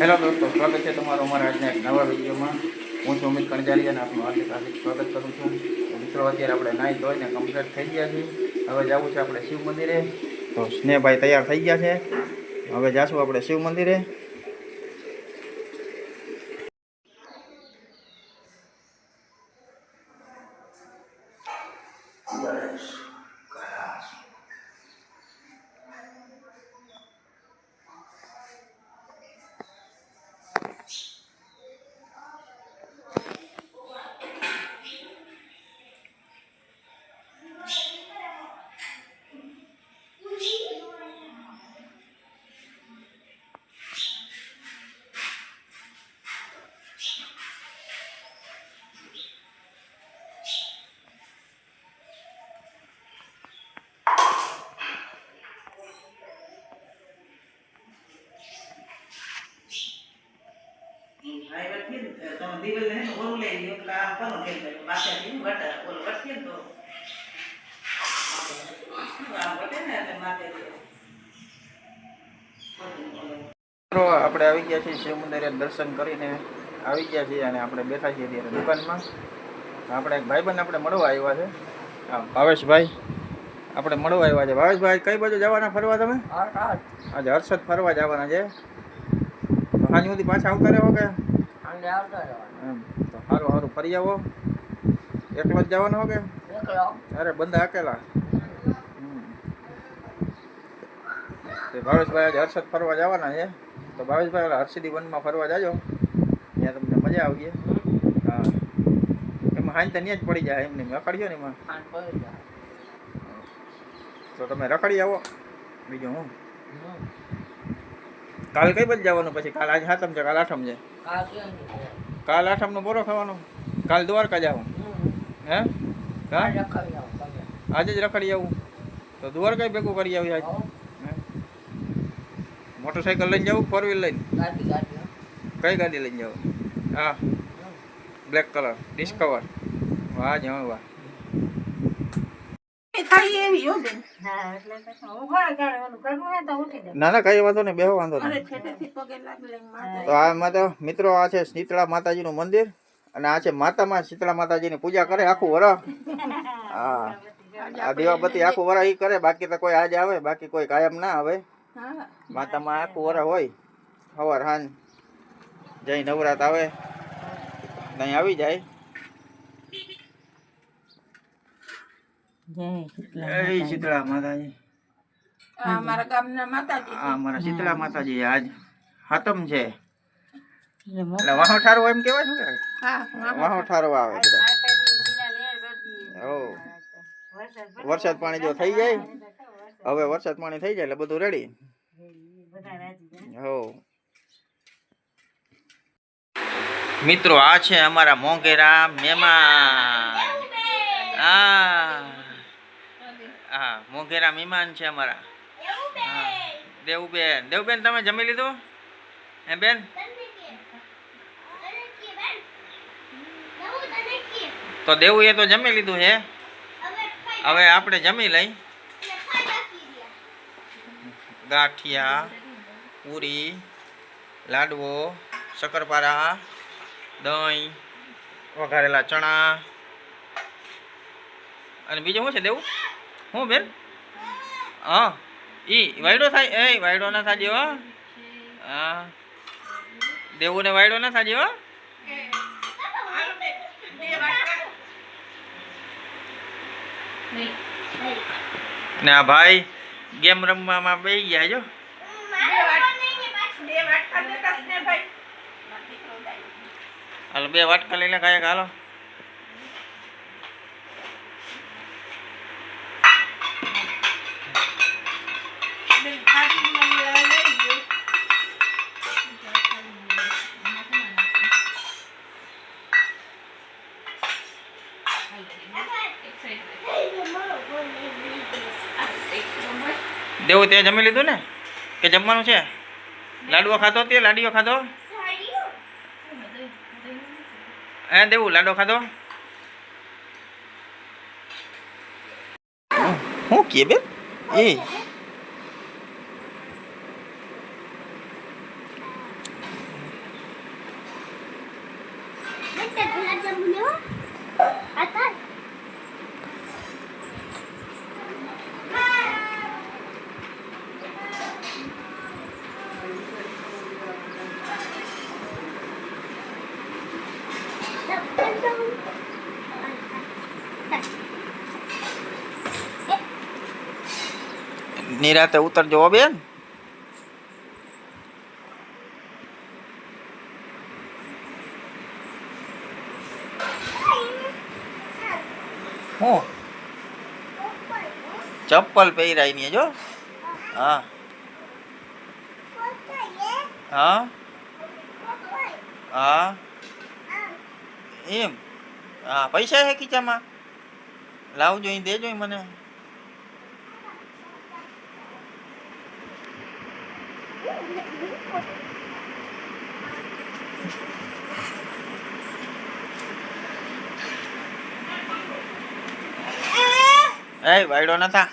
Hello દોસ્તો, સ્વાગત છે તમારું અમારા આજના એક નવા વિડીયોમાં. હું છું અમિત કણજારી અને આપનું હાર્દિક હાર્દિક સ્વાગત કરું છું. મિત્રો, અત્યારે આપણે નાહી ધોઈને કમ્પ્લીટ થઈ ગયા છીએ. હવે જવું છે આપણે શિવ મંદિરે. તો સ્નેહભાઈ તૈયાર થઈ ગયા છે. હવે જાશું આપણે શિવ મંદિરે. મિત્રો આપણે આવી ગયા છીએ શિવ મંદિરે દર્શન કરીને. આવી ગયા છીએ અને આપણે બેઠા છીએ ત્યારે દુકાનમાં. આપણે એક ભાઈબંધ આપણે મળવા આવ્યા છે. હા ભાવેશભાઈ. આપણે મળવા આવ્યા છે. ભાવેશભાઈ કઈ બાજુ જવાના ફરવા તમે? આજે હર્ષદ ફરવા જવાના છે. તો હાજી સુધી પાછા આવતા રહો કે? એમ તો સારું સારું ફરી આવો. એકલો જ જવાનો હો કે? અરે બંદા અકેલા. તે ભાવેશભાઈ આજે હર્ષદ ફરવા જવાના છે. તો ભાવેશભાઈ ઓલા હર્ષદી વનમાં ફરવા જાજો. ત્યાં તમને મજા આવી હા. એમાં તો ત્યાં જ પડી જાય એમને રખડ્યો ને એમાં? તો તમે રખડી આવો. બીજું હું? કાલ કઈ બાજુ જવાનું પછી? કાલ આજે હાથમ છે કાલ આઠમ છે? કાલ આઠમનો બોરો ખાવાનો. કાલ દ્વારકા જવું. હે? હા? આજે જ રખડી આવું. તો દ્વારકા ભેગું કરી આવી આજે. હે? મોટરસાઇકલ લઈને જવું ફોર વ્હીલ લઈને? કઈ ગાડી લઈને જવું હા. બ્લેક કલર ડિસ્કવર વાહ જ વાહ. ખાલી એવી હો. બેન ના ના કઈ વાંધો નહીં બેહો વાંધો નહીં. છેટેથી પગે લાગી લઈને માતા તો આ માતા મિત્રો આ છે શીતળા માતાજીનું મંદિર અને આ છે માતામાં શીતળા માતાજીની પૂજા કરે આખું વર હા આ દીવાબત્તી આખું વર ઈ કરે બાકી તો કોઈ આજે આવે બાકી કોઈ કાયમ ના આવે. હા. માતામાં આખું વર હોય. સવાર હાન જઈ નવરાત આવે ત્યાં આવી જાય. જય શીતળા માતાજી. આ અમારા ગામના માતાજી અમારા શીતળા માતાજી આજ હાતમ છે. એટલે વાહો ઠારો એમ કેવાય શું વાહો ઠારો આવે બધા. વરસાદ પાણી જો થઈ જાય હવે વરસાદ પાણી થઈ જાય એટલે બધું રેડી. હો મિત્રો આ છે અમારા મોંઘેરા મહેમાન. આ. હા મોંઘેરા મહેમાન છે અમારા. દેવુબેન. દેવુબેન. તમે જમી લીધું? હે બેન? તો દેવું એ તો જમી લીધું છે હવે આપણે જમી લઈ. ગાંઠિયા પૂરી લાડવો શક્કરપારા દહીં વઘારેલા ચણા. અને બીજું શું છે દેવું? હું બેન? હા. ઈ વાયડો થાય, એ વાયડો ના થાજે હો હા. દેવું ને વાયડો ના થાજે ને આ ભાઈ, ગેમ રમવામાં બે ગયા જો. હાલો, બે વાટકા લઈને કાંઈક હાલો. તેવું તે જમી લીધું ને? કે જમવાનું છે? લાડવો ખાધો તે? લાડીઓ ખાધો? હે દેવું લાડો ખાધો? શું કે બેન? એ. આ નિરાતે ઉતરજો બેન. હું? ચપ્પલ પહેરાય ને જો હા. હા. હા. એમ. હા, પૈસા હે ખીચામાં? લાવજો અહીં, દેજો મને. એ વાયડો નથા